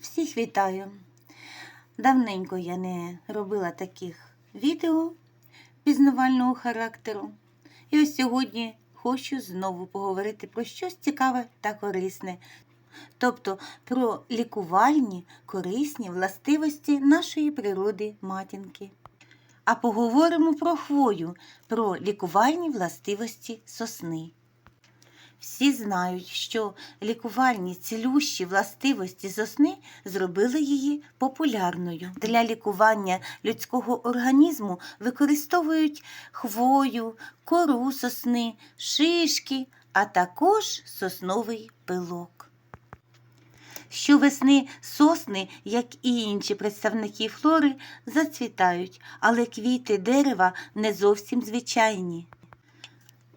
Всіх вітаю! Давненько я не робила таких відео пізнавального характеру. І ось сьогодні хочу знову поговорити про щось цікаве та корисне, тобто про лікувальні корисні властивості нашої природи матінки. А поговоримо про хвою, про лікувальні властивості сосни. Всі знають, що лікувальні цілющі властивості сосни зробили її популярною. Для лікування людського організму використовують хвою, кору сосни, шишки, а також сосновий пилок. Щовесни сосни, як і інші представники флори, зацвітають, але квіти дерева не зовсім звичайні.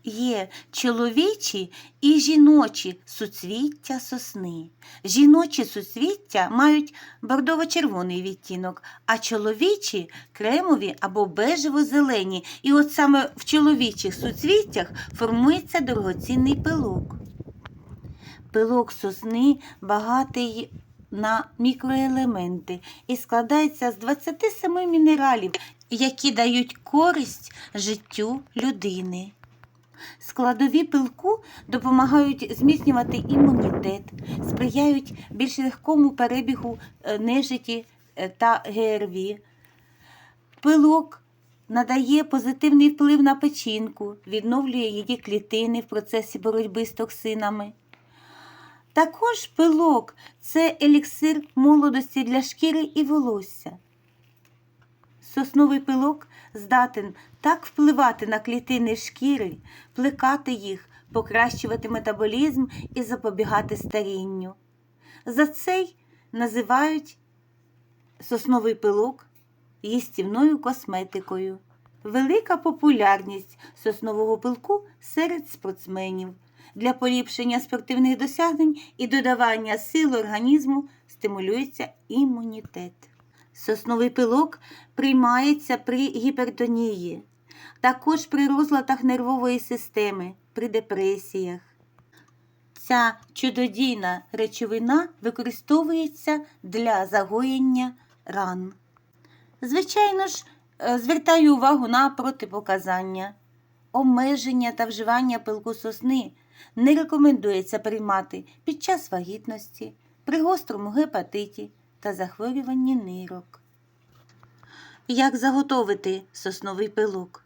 Є чоловічі і жіночі суцвіття сосни. Жіночі суцвіття мають бордово-червоний відтінок, а чоловічі кремові або бежево-зелені. І от саме в чоловічих суцвіттях формується дорогоцінний пилок. Пилок сосни багатий на мікроелементи і складається з 27 мінералів, які дають користь життю людини. Складові пилку допомагають зміцнювати імунітет, сприяють більш легкому перебігу е, нежиті е, та ГРВІ. Пилок надає позитивний вплив на печінку, відновлює її клітини в процесі боротьби з токсинами. Також пилок це еліксир молодості для шкіри і волосся. Сосновий пилок здатен так впливати на клітини шкіри, плекати їх, покращувати метаболізм і запобігати старінню. За цей називають сосновий пилок їстівною косметикою. Велика популярність соснового пилку серед спортсменів. Для поліпшення спортивних досягнень і додавання сил організму стимулюється імунітет. Сосновий пилок приймається при гіпертонії, також при розладах нервової системи, при депресіях. Ця чудодійна речовина використовується для загоєння ран. Звичайно ж, е, звертаю увагу на протипоказання. Обмеження та вживання пилку сосни не рекомендується приймати під час вагітності, при гострому гепатиті та захворюванні нирок. Як заготовити сосновий пилок?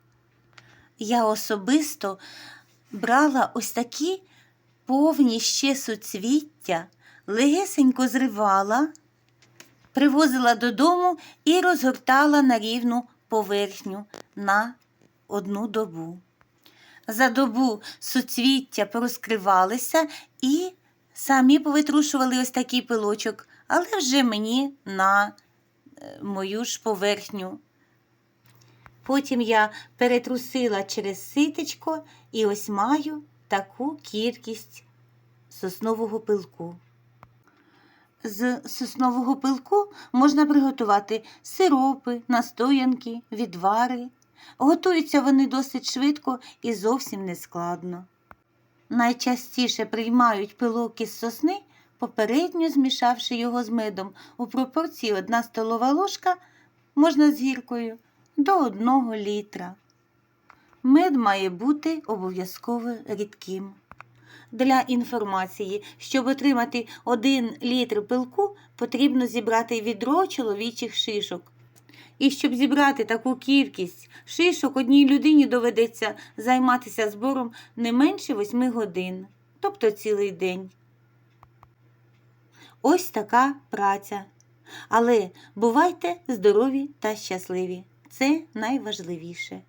Я особисто брала ось такі повні ще суцвіття, легесенько зривала, привозила додому і розгортала на рівну поверхню на одну добу. За добу суцвіття порозкривалися і самі повитрушували ось такий пилочок, але вже мені на е, мою ж поверхню. Потім я перетрусила через ситечко і ось маю таку кількість соснового пилку. З соснового пилку можна приготувати сиропи, настоянки, відвари. Готуються вони досить швидко і зовсім не складно. Найчастіше приймають пилок із сосни, попередньо змішавши його з медом у пропорції 1 столова ложка можна з гіркою до 1 літра. Мед має бути обов'язково рідким. Для інформації, щоб отримати 1 літр пилку, потрібно зібрати відро чоловічих шишок. І щоб зібрати таку кількість шишок, одній людині доведеться займатися збором не менше 8 годин, тобто цілий день. Ось така праця. Але бувайте здорові та щасливі. Це найважливіше.